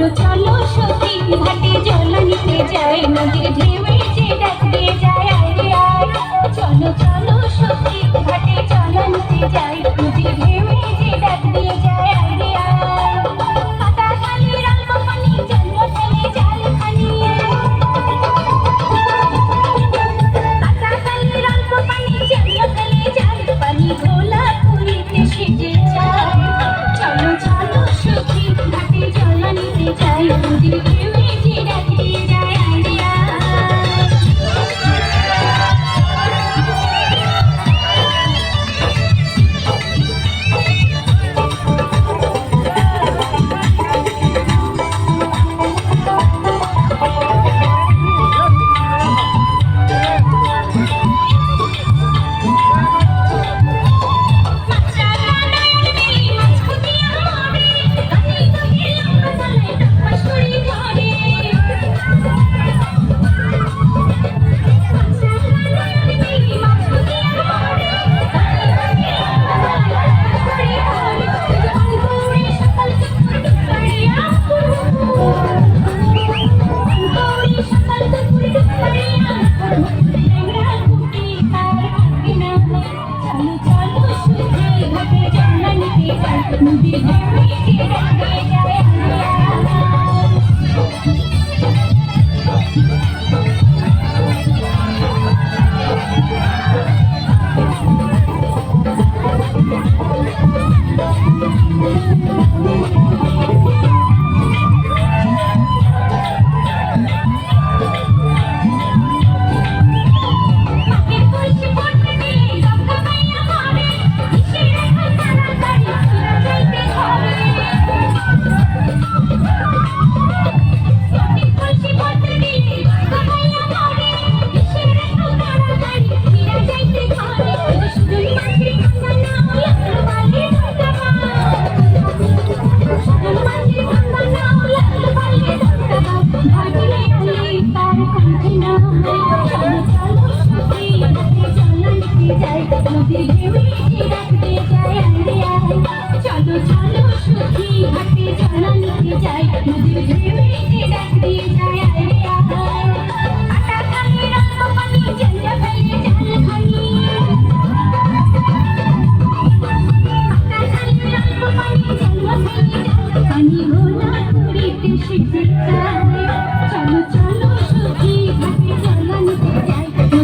Solo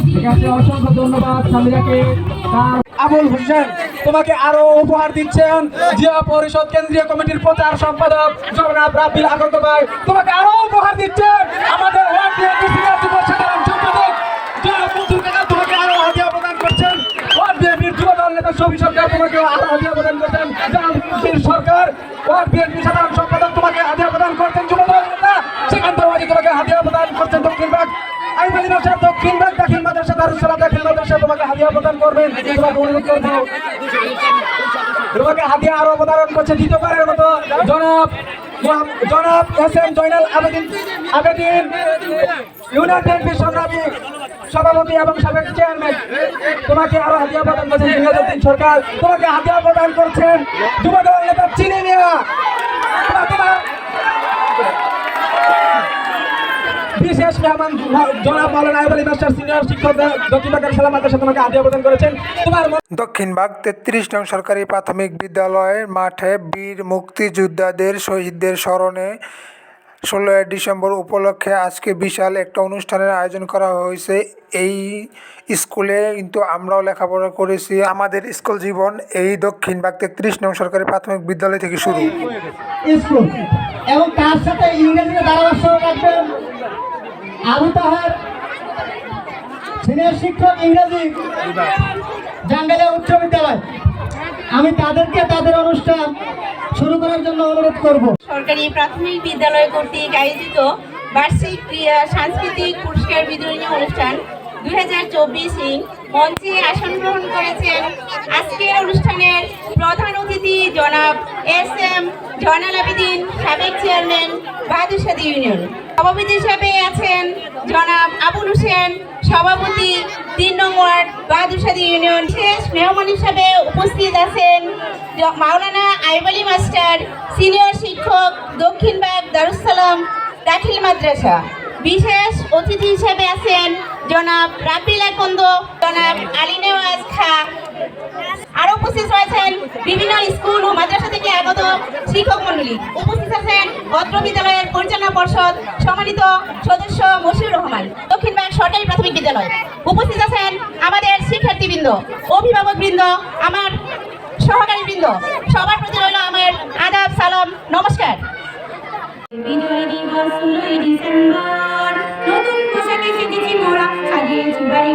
ঠিক আছে ধন্যবাদ সামিরাকে তার আবুল হোসেন, তোমাকে আরও উপহার দিচ্ছেন জিয়া পরিষদ কেন্দ্রীয় কমিটির প্রচার সম্পাদক জগন্নাথ রাব্বিল আগত ভাই। তোমাকে আরও উপহার দিচ্ছেন আমাদের প্রদান করছেন। দল সরকার তোমাকে আরও প্রদান সরকার তোমাকে প্রদান করছেন তোমাকে প্রদান করছেন দক্ষিণবাগ আইবালি মাদ্রাসা দক্ষিণবাগ দাখিল মাদ্রাসা দাখিল তোমাকে হাদিয়া প্রদান করবেন তোমাকে করব তোমাকে আরও প্রদান করছে দ্বিতীয়বারের মতো। জনাব জনাব S M Joynal Abedin Abedin BNP সংগ্রামী সভাপতি এবং সাবেক চেয়ারম্যান। তোমাকে আরও হাদিয়া প্রদান করছেন জিনাজউদ্দিন সরকার। তোমাকে হাতিয়া প্রদান করছেন যুবদল নেতা চিনি মিয়া। তোমার- তোমার বিশেষ মেহমান জনাব মাওলানা আইব আলী মাস্টার সিনিয়র শিক্ষক দক্ষিণ বাংলার সালাম মাদ্রাসা তোমাকে হাদিয়া প্রদান করেছেন। তোমার দক্ষিণবাগ তেত্রিশ নং সরকারি প্রাথমিক বিদ্যালয়ের মাঠে বীর মুক্তিযোদ্ধাদের শহীদদের স্মরণে ষোলোই ডিসেম্বর উপলক্ষে আজকে বিশাল একটা অনুষ্ঠানের আয়োজন করা হয়েছে। এই স্কুলে কিন্তু আমরাও লেখাপড়া করেছি। আমাদের স্কুল জীবন এই দক্ষিণবাগ তেত্রিশ নং সরকারি প্রাথমিক বিদ্যালয় থেকে শুরু। এবং তার সাথে ইংরেজিতে ধারাভাষ্য রাখবেন আবু তাহার, সিনিয়র শিক্ষক ইংরেজি, জাঙ্গালিয়া উচ্চ বিদ্যালয়। আমি তাদেরকে তাদের অনুষ্ঠান শুরু করার জন্য অনুরোধ করব। সরকারি প্রাথমিক বিদ্যালয় কর্তৃক আয়োজিত বার্ষিক ক্রীড়া সাংস্কৃতিক পুরস্কার বিতরণী অনুষ্ঠান দুই হাজার চব্বিশ মঞ্চে আসন গ্রহণ করেছেন আজকের অনুষ্ঠানের প্রধান অতিথি জনাব এস এম জয়নাল আবেদিন সাবেক চেয়ারম্যান বাহাদুরসাদি ইউনিয়ন। সভাপতি হিসাবে আছেন জনাব আবুল হোসেন, সভাপতি তিন নং ওয়ার্ড বাহাদুরসাদি ইউনিয়ন। শেষ মেহমান হিসাবে উপস্থিত আছেন মাওলানা আইবালি মাস্টার, সিনিয়র শিক্ষক দক্ষিণবাগ দারুসালাম দাখিল মাদ্রাসা। বিশেষ অতিথি হিসেবে আছেন জনাব রাবিল আকন্দ জনাব আলী নেওয়াজ খা। আরও উপস্থিত রয়েছেন বিভিন্ন স্কুল ও মাদ্রাসা থেকে আগত শিক্ষক মন্ডলী উপস্থিত আছেন অত্র বিদ্যালয়ের পরিচালনা পর্ষদ সম্মানিত সদস্য মশিউর রহমান, দক্ষিণ দক্ষিণবাগ সরকারি প্রাথমিক বিদ্যালয়। উপস্থিত আছেন আমাদের শিক্ষার্থীবৃন্দ, অভিভাবকবৃন্দ, আমার সহকারী বৃন্দ সবার প্রতি রইল আমার আদাব, সালাম, নমস্কার। বিজয় দিবস ষোলোই ডিসেম্বর। নতুন পোশাকে সেজেছি মোরা সাজিয়েছি বাড়ি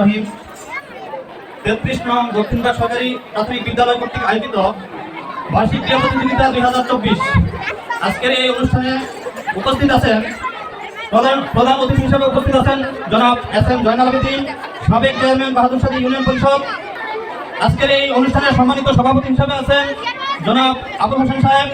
রহিম তেত্রিশ নং দক্ষিণবাগ সরকারি প্রাথমিক বিদ্যালয় কর্তৃক আয়োজিত বার্ষিক ক্রীড়া প্রতিযোগিতা দুই হাজার চব্বিশ। আজকের এই অনুষ্ঠানে উপস্থিত আছেন প্রধান প্রধান অতিথি হিসেবে উপস্থিত আছেন জনাব এস এম জয়নাল সাবেক চেয়ারম্যান বাহাদুর সাদী ইউনিয়ন পরিষদ। আজকের এই অনুষ্ঠানের সম্মানিত সভাপতি হিসেবে আছেন জনাব আবুল হোসেন সাহেব